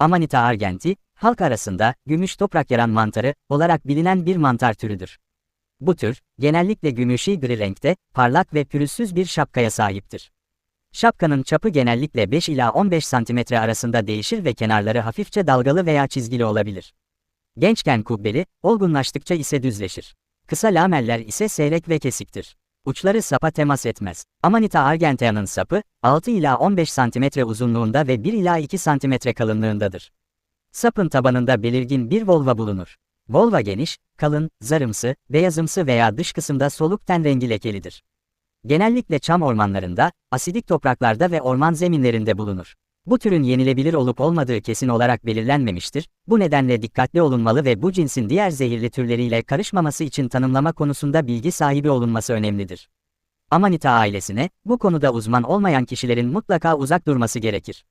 Amanita argenti, halk arasında gümüş toprak yaran mantarı olarak bilinen bir mantar türüdür. Bu tür, genellikle gümüşi gri renkte, parlak ve pürüzsüz bir şapkaya sahiptir. Şapkanın çapı genellikle 5 ila 15 cm arasında değişir ve kenarları hafifçe dalgalı veya çizgili olabilir. Gençken kubbeli, olgunlaştıkça ise düzleşir. Kısa lameller ise seyrek ve kesiktir. Uçları sapa temas etmez. Amanita argentea'nın sapı, 6 ila 15 cm uzunluğunda ve 1 ila 2 cm kalınlığındadır. Sapın tabanında belirgin bir volva bulunur. Volva geniş, kalın, zarımsı, beyazımsı veya dış kısımda soluk ten rengi lekelidir. Genellikle çam ormanlarında, asidik topraklarda ve orman zeminlerinde bulunur. Bu türün yenilebilir olup olmadığı kesin olarak belirlenmemiştir, bu nedenle dikkatli olunmalı ve bu cinsin diğer zehirli türleriyle karışmaması için tanımlama konusunda bilgi sahibi olunması önemlidir. Amanita ailesine, bu konuda uzman olmayan kişilerin mutlaka uzak durması gerekir.